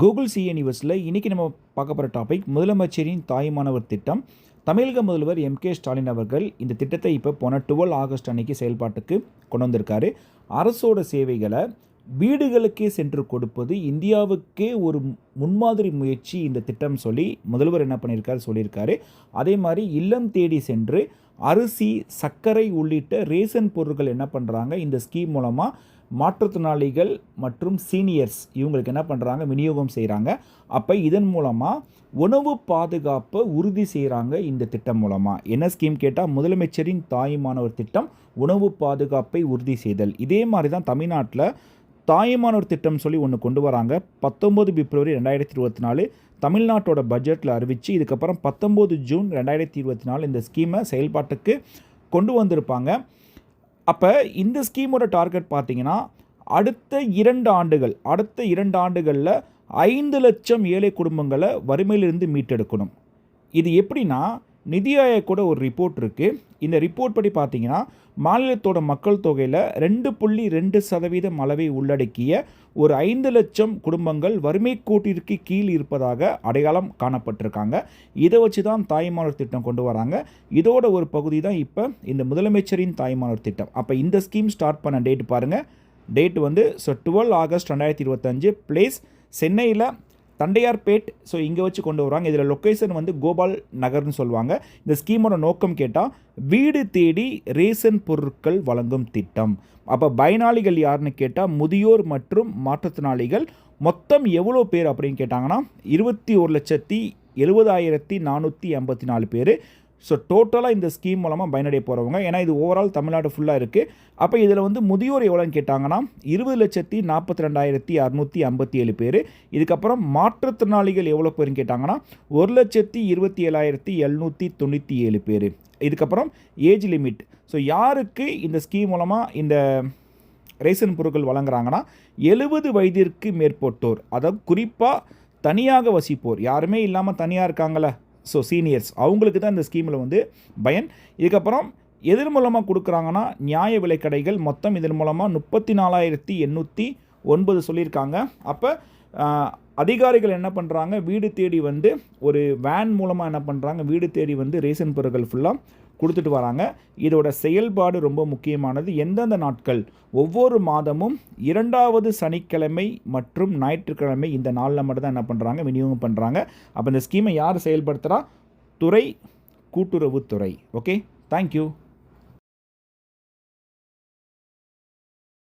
Google C நியூஸில் இன்றைக்கி நம்ம பார்க்க போகிற டாபிக் முதலமைச்சரின் தாய்மானவர் திட்டம். தமிழக முதல்வர் எம் கே ஸ்டாலின் அவர்கள் இந்த திட்டத்தை இப்போ போன டுவெல் ஆகஸ்ட் அன்னைக்கு செயல்பாட்டுக்கு கொண்டு வந்திருக்காரு. அரசோட சேவைகளை வீடுகளுக்கே சென்று கொடுப்பது இந்தியாவுக்கே ஒரு முன்மாதிரி முயற்சி இந்த திட்டம் சொல்லி முதல்வர் என்ன பண்ணியிருக்காரு சொல்லியிருக்காரு. அதே மாதிரி இல்லம் தேடி சென்று அரிசி சர்க்கரை உள்ளிட்ட ரேஷன் பொருட்கள் என்ன பண்ணுறாங்க இந்த ஸ்கீம் மூலமாக மாற்றுத்திறனாளிகள் மற்றும் சீனியர்ஸ் இவங்களுக்கு என்ன பண்ணுறாங்க விநியோகம் செய்கிறாங்க அப்போ இதன் மூலமாக உணவு பாதுகாப்பை உறுதி செய்கிறாங்க இந்த திட்டம் மூலமாக என்ன ஸ்கீம் கேட்டால் முதலமைச்சரின் தாயுமானவர் திட்டம் உணவு பாதுகாப்பை உறுதி செய்தல். இதே மாதிரி தான் தமிழ்நாட்டில் தாயுமானவர் திட்டம் சொல்லி ஒன்று கொண்டு வராங்க. பத்தொம்போது பிப்ரவரி ரெண்டாயிரத்தி இருபத்தி நாலு தமிழ்நாட்டோட பட்ஜெட்டில் அறிவித்து இதுக்கப்புறம் பத்தொம்போது ஜூன் ரெண்டாயிரத்தி இருபத்தி நாலு இந்த ஸ்கீமை செயல்பாட்டுக்கு கொண்டு வந்திருப்பாங்க. அப்போ இந்த ஸ்கீமோட டார்கெட் பார்த்தீங்கன்னா அடுத்த இரண்டு ஆண்டுகள் அடுத்த இரண்டு ஆண்டுகளில் ஐந்து லட்சம் ஏழை குடும்பங்களை வறுமையிலிருந்து மீட்டெடுக்கணும். இது எப்படின்னா நிதி ஆயோக்கோட ஒரு ரிப்போர்ட் இருக்குது இந்த ரிப்போர்ட் படி பார்த்தீங்கன்னா மாநிலத்தோட மக்கள் தொகையில் ரெண்டு புள்ளி ரெண்டு சதவீதம் அளவை உள்ளடக்கிய ஒரு ஐந்து லட்சம் குடும்பங்கள் வறுமை கோட்டிற்கு கீழ் இருப்பதாக அடையாளம் காணப்பட்டிருக்காங்க. இதை வச்சு தான் தாய்மானவர் திட்டம் கொண்டு வராங்க. இதோட ஒரு பகுதி தான் இப்போ இந்த முதலமைச்சரின் தாய்மானவர் திட்டம். அப்போ இந்த ஸ்கீம் ஸ்டார்ட் பண்ண டேட் பாருங்கள் டேட் வந்து ஸோ டுவெல் ஆகஸ்ட் ரெண்டாயிரத்தி இருபத்தஞ்சு பிளேஸ் சென்னையில் தண்டையார்பேட் ஸோ இங்கே வச்சு கொண்டு வருவாங்க. இதில் லொக்கேஷன் வந்து கோபால் நகர்னு சொல்லுவாங்க. இந்த ஸ்கீமோட நோக்கம் கேட்டால் வீடு தேடி ரேஷன் பொருட்கள் வழங்கும் திட்டம். அப்போ பயனாளிகள் யாருன்னு கேட்டால் முதியோர் மற்றும் மாற்றுத்திறனாளிகள். மொத்தம் எவ்வளோ பேர் அப்படின்னு கேட்டாங்கன்னா இருபத்தி ஒரு லட்சத்தி எழுபதாயிரத்தி நானூற்றி ஐம்பத்தி நாலு பேர். ஸோ டோட்டலாக இந்த ஸ்கீம் மூலமாக பயனடைய போகிறவங்க ஏன்னா இது ஓவரால் தமிழ்நாடு ஃபுல்லாக இருக்குது அப்போ இதில் வந்து முதியோர் எவ்வளோன்னு கேட்டாங்கன்னா இருபது லட்சத்தி நாற்பத்தி ரெண்டாயிரத்தி அறநூற்றி ஐம்பத்தி ஏழு பேர். இதுக்கப்புறம் மாற்றுத்திறனாளிகள் எவ்வளோ பேருன்னு கேட்டாங்கன்னா ஒரு லட்சத்தி இருபத்தி ஏழாயிரத்தி எழுநூற்றி தொண்ணூற்றி ஏழு பேர். இதுக்கப்புறம் ஏஜ் லிமிட். ஸோ யாருக்கு இந்த ஸ்கீம் மூலமாக இந்த ரேஷன் பொருட்கள் வழங்குறாங்கன்னா எழுபது வயதிற்கு மேற்பட்டோர். அதாவது குறிப்பாக தனியாக வசிப்போர். யாருமே இல்லாமல் தனியாக இருக்காங்களே ஸோ சீனியர்ஸ் அவங்களுக்கு தான் இந்த ஸ்கீமில் வந்து பயன். இதுக்கப்புறம் எதன் மூலமாக கொடுக்குறாங்கன்னா நியாய விலை கடைகள் மொத்தம் இதன் மூலமாக முப்பத்தி நாலாயிரத்தி எண்ணூற்றி ஒன்பது சொல்லியிருக்காங்க. அப்போ அதிகாரிகள் என்ன பண்ணுறாங்க வீடு தேடி வந்து ஒரு வேன் மூலமாக என்ன பண்ணுறாங்க வீடு தேடி வந்து ரேஷன் பொருட்கள் ஃபுல்லாக கொடுத்துட்டு வராங்க. இதோட செயல்பாடு ரொம்ப முக்கியமானது. எந்தெந்த நாட்கள்? ஒவ்வொரு மாதமும் இரண்டாவது சனிக்கிழமை மற்றும் ஞாயிற்றுக்கிழமை இந்த நாளில் மட்டும் தான் என்ன பண்ணுறாங்க விநியோகம் பண்ணுறாங்க அப்போ இந்த ஸ்கீமை யார் செயல்படுத்துகிறா துறை கூட்டுறவுத்துறை. Okay thank you